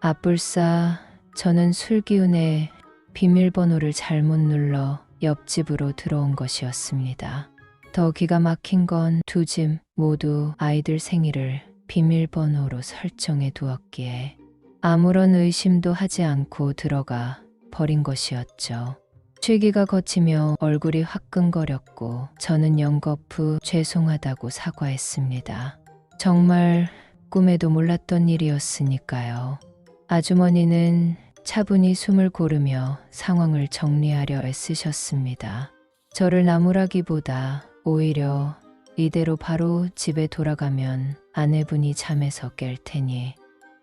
아뿔싸, 저는 술 기운에 비밀번호를 잘못 눌러 옆집으로 들어온 것이었습니다. 더 기가 막힌 건 두 집 모두 아이들 생일을 비밀번호로 설정해 두었기에 아무런 의심도 하지 않고 들어가 버린 것이었죠. 취기가 거치며 얼굴이 화끈거렸고 저는 연거푸 죄송하다고 사과했습니다. 정말 꿈에도 몰랐던 일이었으니까요. 아주머니는 차분히 숨을 고르며 상황을 정리하려 애쓰셨습니다. 저를 나무라기보다 오히려 이대로 바로 집에 돌아가면 아내분이 잠에서 깰 테니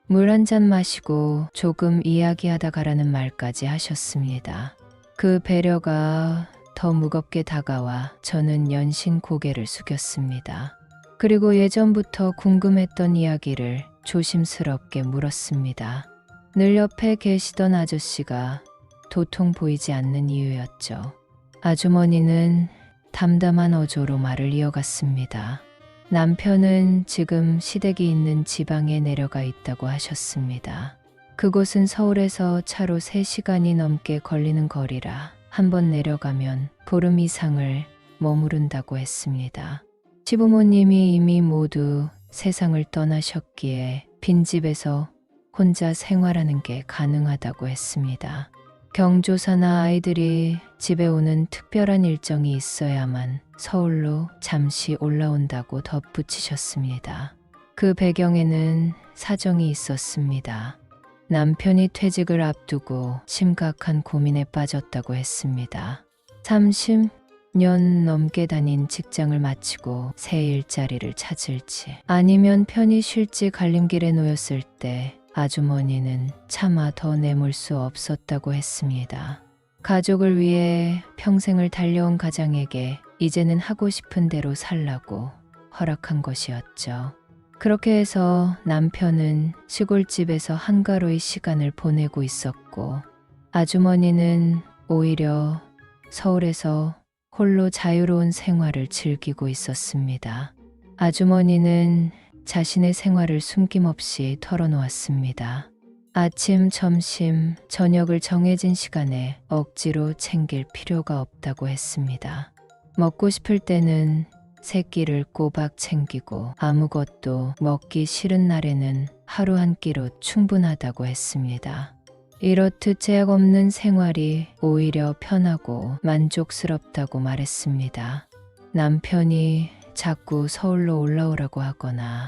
물 한 잔 마시고 조금 이야기하다 가라는 말까지 하셨습니다. 그 배려가 더 무겁게 다가와 저는 연신 고개를 숙였습니다. 그리고 예전부터 궁금했던 이야기를 조심스럽게 물었습니다. 늘 옆에 계시던 아저씨가 도통 보이지 않는 이유였죠. 아주머니는 담담한 어조로 말을 이어갔습니다. 남편은 지금 시댁이 있는 지방에 내려가 있다고 하셨습니다. 그곳은 서울에서 차로 3시간이 넘게 걸리는 거리라 한번 내려가면 보름 이상을 머무른다고 했습니다. 시부모님이 이미 모두 세상을 떠나셨기에 빈집에서 혼자 생활하는 게 가능하다고 했습니다. 경조사나 아이들이 집에 오는 특별한 일정이 있어야만 서울로 잠시 올라온다고 덧붙이셨습니다. 그 배경에는 사정이 있었습니다. 남편이 퇴직을 앞두고 심각한 고민에 빠졌다고 했습니다. 30년 넘게 다닌 직장을 마치고 새 일자리를 찾을지 아니면 편히 쉴지 갈림길에 놓였을 때 아주머니는 차마 더 내몰 수 없었다고 했습니다. 가족을 위해 평생을 달려온 가장에게 이제는 하고 싶은 대로 살라고 허락한 것이었죠. 그렇게 해서 남편은 시골집에서 한가로이 시간을 보내고 있었고 아주머니는 오히려 서울에서 홀로 자유로운 생활을 즐기고 있었습니다. 아주머니는 자신의 생활을 숨김없이 털어놓았습니다. 아침, 점심, 저녁을 정해진 시간에 억지로 챙길 필요가 없다고 했습니다. 먹고 싶을 때는 세 끼를 꼬박 챙기고 아무것도 먹기 싫은 날에는 하루 한 끼로 충분하다고 했습니다. 이렇듯 제약 없는 생활이 오히려 편하고 만족스럽다고 말했습니다. 남편이 자꾸 서울로 올라오라고 하거나